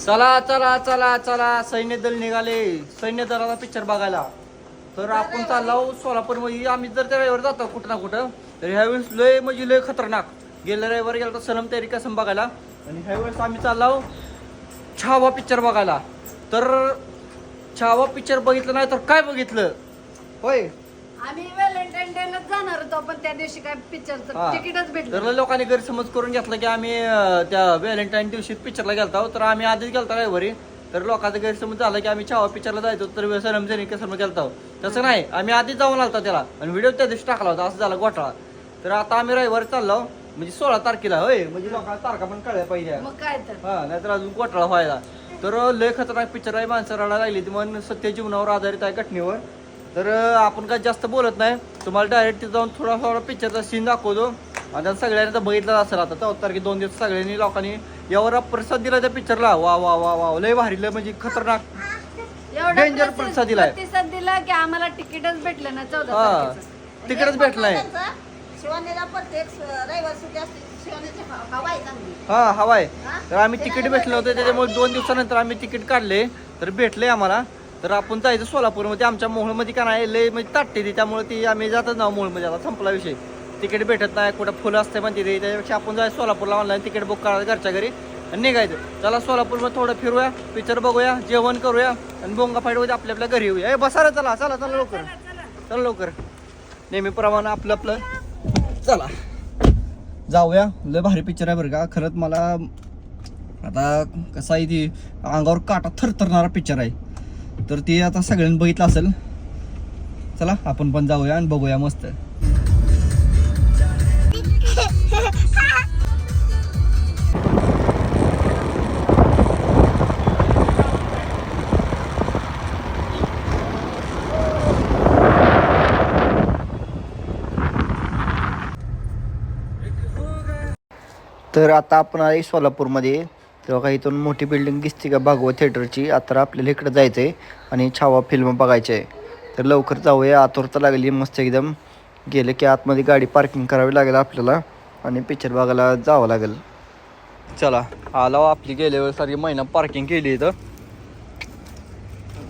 चला चला चला चला. सैन्य दल निघाले. सैन्य दलाचा पिक्चर बघायला. तर आपण चाललो सोलापूरमध्ये आम्ही जर त्या रविवार जातो कुठं ना कुठं तर ह्यावेळेस लय म्हणजे लय खतरनाक. गेल्या रविवार गेलो तर सनम तयारी कसं बघायला. आणि ह्यावेळेस आम्ही चाललो छावा पिक्चर बघायला. तर छावा पिक्चर बघितलं नाही तर काय बघितलं? होय. आम्ही व्हॅलेंटाईन डेलाच जाणार होतो पण त्या दिवशी काय हा. पिक्चरचं तिकीटच भेटलं तर लोकांनी गैरसमज करून घेतला की आम्ही अं, त्या व्हॅलेंटाईन दिवशी पिक्चरला गेलतो तर आम्ही आधीच गेलतो रविवारी तर लोकांचा गैरसमज झाला की आम्ही छावा पिक्चरला जायचो तर जरी कसं गेलतो तसं नाही आम्ही आधीच जाऊन आलतो त्याला आणि व्हिडिओ त्या दिवशी टाकला होता असं झालं घोटाळा. तर आता आम्ही रविवारी चाललो म्हणजे सोळा तारखेला होय म्हणजे लोकांना तारखा पण कळल्या पाहिजे. मग काय तर. हा नाहीतर अजून घोटाळा व्हायला. तर लय खतरनाक पिक्चर आहे माणसं रडायला लागली ती मन सत्य जीवनावर आधारित आहे घटनेवर. तर आपण काय जास्त बोलत नाही. तुम्हाला डायरेक्ट तिथं जाऊन थोडा थोडा पिक्चरचा सीन दाखवतो. आणि आता सगळ्यांनी तर बघितलं असेल आता चौथा तारखे दोन दिवस सगळ्यांनी लोकांनी यावर प्रसाद दिला त्या पिक्चरला वा वा वा वा लय भारी लय म्हणजे खतरनाक. प्रसिद्ध प्रतिसाद दिलाय. प्रतिसाद दिला की आम्हाला तिकीटच भेटलं ना चौदा हा तारखेचं. तिकडच भेटलाय शिवानीला प्रत्येक रविवार सुट्टी असते शिवानीची हवा आहे चांगली. हा हवाय तर आम्ही तिकीट भेटलं होतं त्याच्यामुळे दोन दिवसानंतर आम्ही तिकीट काढले. तर भेटले आम्हाला. तर आपण जायचं सोलापूरमध्ये आमच्या मोहोळमध्ये का नाही लय म्हणजे ताटते ती त्यामुळे ती आम्ही जातच नाव मोहोळमध्ये आता संपला विषय. तिकीट भेटत नाही कुठं फुलं असते म्हणते ते त्याच्यापेक्षा आपण जायचं सोलापूरला ऑनलाईन तिकीट बुक करायचं घरच्या घरी आणि निघायचं. चला सोलापूरमध्ये थोडं फिरूया पिक्चर बघूया जेवण करूया आणि बोंगा फाईटमध्ये आपल्या आपल्या घरी येऊया. ए बसा रे चला चला चला लवकर. चला लवकर. नेहमीप्रमाणे आपलं आपलं. चला. जाऊया. लय भारी पिक्चर आहे बरं का. खरंच मला आता कसं आहे ती अंगावर काटा थरथरणारा पिक्चर आहे. तर ते आता सगळ्यांनी बघितलं असेल. चला आपण पण जाऊया आणि बघूया मस्त. तर आता आपण आहे सोलापूरमध्ये. तेव्हा काही इथून मोठी बिल्डिंग दिसते का? भागवत थिएटरची आता आपल्याला इकडं जायचं आहे आणि छावा फिल्म बघायची आहे तर लवकर जाऊया. आतुरता लागली मस्त एकदम. गेलं की आतमध्ये गाडी पार्किंग करावी लागेल आपल्याला आणि पिक्चर बघायला जावं लागेल. चला आला आपली गेल्या वेळेस सारखी महिना पार्किंग केली इथं.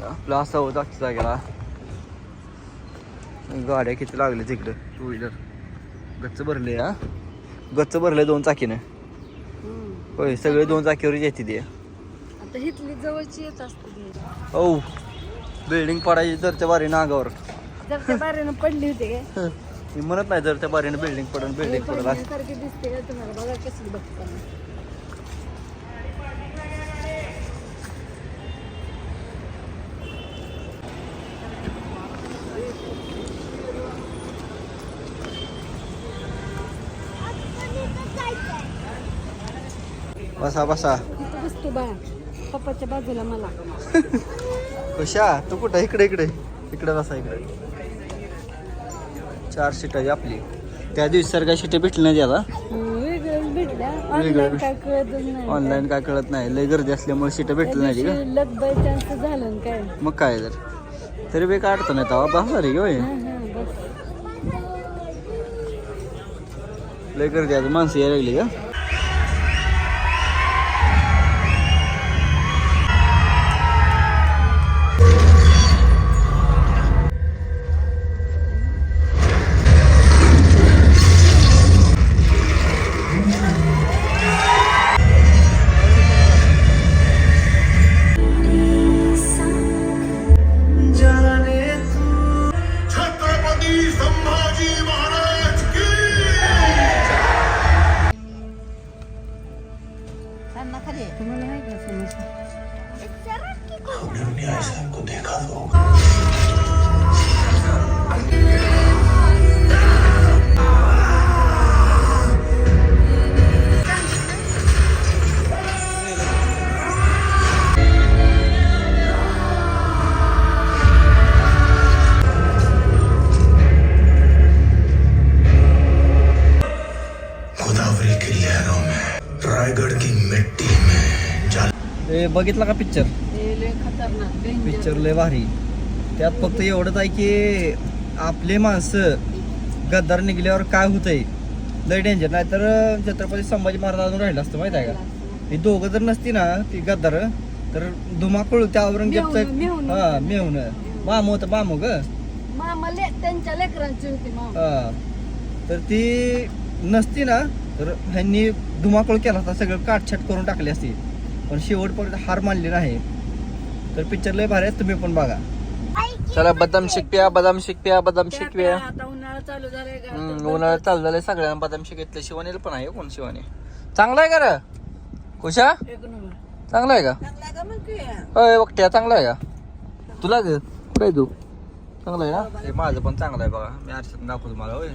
आपलं असं होत आजच्या जागेला. गाड्या किती लागल्या तिकडं? टू व्हीलर गच्च भरले हा? गच्च भरले दोन चाकीनं. होय सगळे दोन चाकीवर येते ते. आता हिथली जवळची येत असते. हो बिल्डिंग पडायची तर त्या बारीनं अंगावर. जर त्या बारीनं पडली होती काय? मी म्हणत नाही जर त्या बारीनं बिल्डिंग पडून बिल्डिंग पडल असं. पडल्यासारखी दिसते का तुम्हाला? बघा कसली बघताना बसा बसा. बसतो बा पप्पाच्या बाजूला मला. कशा तू कुठं? इकडे इकडे. इकडे बसा इकडे. चार सीट आहे आपली. त्या दिवशी सर काय सीट भेटली नाही वेगळं ऑनलाईन काय कळत नाही. लय गर्दी असल्यामुळे सीट भेटली नाही का? मग काय तर. तरी बी काय अडचण नाही तेव्हा. बसा रे होय. लय गर्दी आहे माणसं यायला लागली का? गोदावरी की लहरों में रायगढ़ की मिट्टी में जल ए बघितला का पिक्चर ते लय खतरनाक डेंजर पिक्चर लय भारी. त्यात फक्त एवढंच आहे की आपले माणसं गद्दार निघल्यावर काय होतंय? लय डेंजर नाही तर छत्रपती संभाजी महाराज अजून राहिलं असतं माहिती आहे का? ही दोघं जर नसती ना ती गद्दार तर धुमाकूळ त्या औरंगजेबचं हा. मेहुण मामू होतं मामू ग. हा. तर ती नसती ना तर ह्यांनी धुमाकूळ केला होता सगळं काटछाट करून टाकली असती. पण शेवटपर्यंत हार मानली नाही. तर पिक्चर लय भारी आहे तुम्ही पण बघा. चला बदाम शेक प्या बदाम शेक प्या बदाम शेक प्या उन्हाळा चालू झालाय चालू सगळ्यांना बदाम शेक घेतलं शिवानीला पण आहे कोण शिवानी? चांगला आहे का रे? कुशा एक नंबर. चांगला आहे का? अय बघत्या चांगला आहे का? तुला ग कुठे आहे तू? चांगला आहे ना? हे माझं पण चांगलं आहे बघा. मी आरशात दाखवतो तुम्हाला होय.